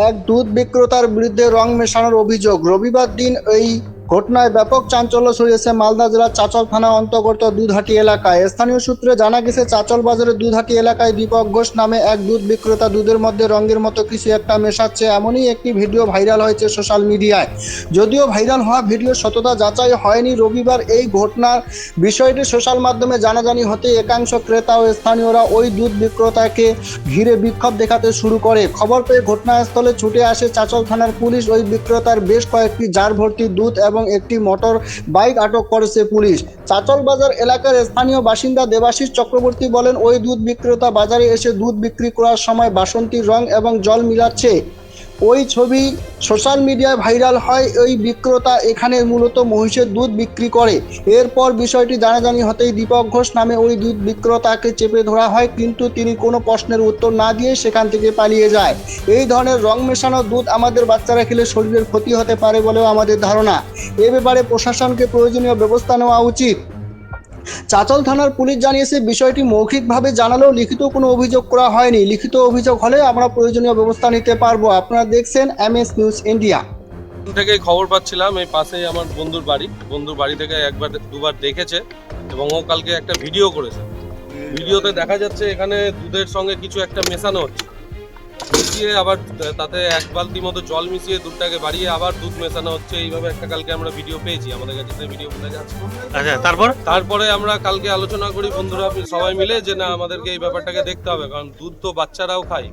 এক দুধ বিক্রেতার বিরুদ্ধে রং মেশানোর অভিযোগ। রবিবার দিন এই ঘটনায় ব্যাপক চাঞ্চল্য ছড়িয়েছে মালদা জেলার চাচল থানা অন্তর্গত দুধহাটি এলাকায়। স্থানীয় সূত্রে জানা গেছে, চাচল বাজারের দুধহাটি এলাকায় দীপক ঘোষ নামে এক দুধ বিক্রেতা দুধের মধ্যে রঙের মতো কিছু একটা মেশাচ্ছে। এমনই একটি ভিডিও ভাইরাল হয়েছে সোশ্যাল মিডিয়ায়। যদিও ভাইরাল হওয়া ভিডিও সততা যাচাই হয়নি, রবিবার এই ঘটনার বিষয়টি সোশ্যাল মাধ্যমে জানাজানি হতে একাংশ ক্রেতা ও স্থানীয়রা ওই দুধ বিক্রেতাকে ঘিরে বিক্ষোভ দেখাতে শুরু করে। খবর পেয়ে ঘটনাস্থলে ছুটে আসে চাচল থানার পুলিশ। ওই বিক্রেতার বেশ কয়েকটি জার ভর্তি দুধ এবং একটি মোটর বাইক আটক করেছে পুলিশ। চাচল বাজার এলাকার স্থানীয় বাসিন্দা দেবাশিস চক্রবর্তী বলেন, ওই দুধ বিক্রেতা বাজারে এসে দুধ বিক্রি করার সময় বাসন্তীর রং এবং জল মিলাচ্ছে। ওই ছবি সোশ্যাল মিডিয়ায় ভাইরাল হয় ওই বিক্রেতা এখানে মূলত মহিষের দুধ বিক্রি করে। এরপর বিষয়টি জানাজানি হতেই দীপক ঘোষ নামে ওই দুধ বিক্রেতাকে চেপে ধরা হয়, কিন্তু তিনি কোনো প্রশ্নের উত্তর না দিয়ে সেখান থেকে পালিয়ে যায়। এই ধরনের রং মেশানো দুধ আমাদের বাচ্চারা খেলে শরীরের ক্ষতি হতে পারে বলেও আমাদের ধারণা। এ ব্যাপারে প্রশাসনকে প্রয়োজনীয় ব্যবস্থা নেওয়া উচিত। চাচল থানার পুলিশ জানিয়েছে, বিষয়টি মৌখিকভাবে জানালেও লিখিত কোনো অভিযোগ করা হয়নি। লিখিত অভিযোগ হলে আমরা প্রয়োজনীয় ব্যবস্থা নিতে পারব। আপনারা দেখছেন এম এস নিউজ ইন্ডিয়া। থেকে খবর পাচ্ছিলাম, এই পাশেই আমার বন্ধুর বাড়ি। বন্ধুর বাড়ি থেকে একবার, দুবার দেখেছে এবং ও কালকে একটা ভিডিও করেছে। ভিডিওতে দেখা যাচ্ছে এখানে দুধের সঙ্গে কিছু একটা মেশানো হচ্ছে। মিশিয়ে আবার তাতে এক বালতি মতো জল মিশিয়ে দুধটাকে বাড়িয়ে আবার দুধ মেশানো হচ্ছে। এইভাবে একটা কালকে আমরা ভিডিও পেয়েছি। আমাদের কাছে সেই ভিডিও ফুটেজ আছে। আচ্ছা তারপর? তারপরে আমরা কালকে আলোচনা করি বন্ধুরা সবাই মিলে যে না আমাদেরকে এই ব্যাপারটাকে দেখতে হবে। কারণ দুধ তো বাচ্চারাও খায়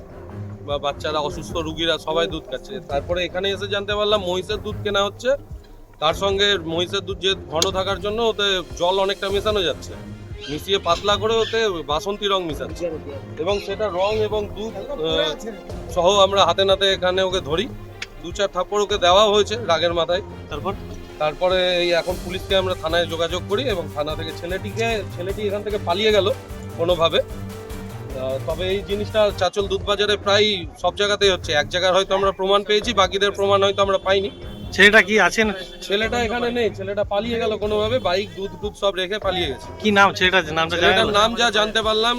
বা বাচ্চারা অসুস্থ রুগীরা সবাই দুধ খাচ্ছে। তারপরে এখানে এসে জানতে পারলাম মহিষের দুধ কেনা হচ্ছে। তার সঙ্গে মহিষের দুধ যে ঘন থাকার জন্য ওতে জল অনেকটা মেশানো যাচ্ছে। মিশিয়ে পাতলা করে ওতে বাসন্তী রং মিশাচ্ছে। এবং সেটা রং এবং দুধ সহ আমরা হাতে নাতে এখানে ওকে ধরি। দু চার থাপ্পড় ওকে দেওয়া হয়েছে রাগের মাথায়। তারপর? তারপরে এই এখন পুলিশকে আমরা থানায় যোগাযোগ করি এবং থানা থেকে ছেলেটিকে ছেলেটি এখান থেকে পালিয়ে গেল কোনোভাবে। তবে এই জিনিসটা চাচল দুধ বাজারে প্রায় সব জায়গাতেই হচ্ছে। এক জায়গায় হয়তো আমরা প্রমাণ পেয়েছি বাকিদের প্রমাণ হয়তো আমরা পাইনি। ছেলেটা কি আছেন ছেলেটা এখানে নেই ছেলেটা পালিয়ে গেল কোনোভাবে বাইক দুধ দুধ সব রেখে পালিয়ে গেছে। কি নাম? ছেলেটার নামটা ছেলেটার নাম যা জানতে পারলাম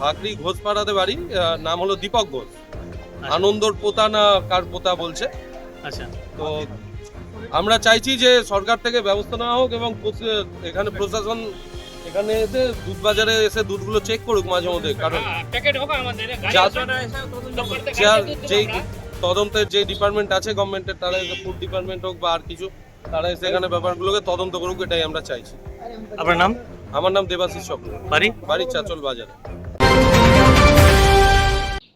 ভাকরি ঘোষপাড়াতে বাড়ি নাম হলো দীপক ঘোষ। আনন্দর পোতা না কার পোতা বলছে। আচ্ছা। তো আমরা চাইছি যে সরকার থেকে ব্যবস্থা নেওয়া হোক এবং এখানে প্রশাসন এখানে এসে দুধ বাজারে এসে দুধগুলো চেক করুক মাঝে মধ্যে কারণ যা- যা- যেই তদন্তের যে ডিপার্টমেন্ট আছে গভর্নমেন্টের তারা এসে ফুড ডিপার্টমেন্ট হোক বা আর কিছু তারা এসে এখানে ব্যাপারগুলোকে তদন্ত করুক এটাই আমরা চাইছি। আপনার নাম? আমার নাম দেবাশিস চক্র বাড়ি? বাড়ি চাচল বাজারে।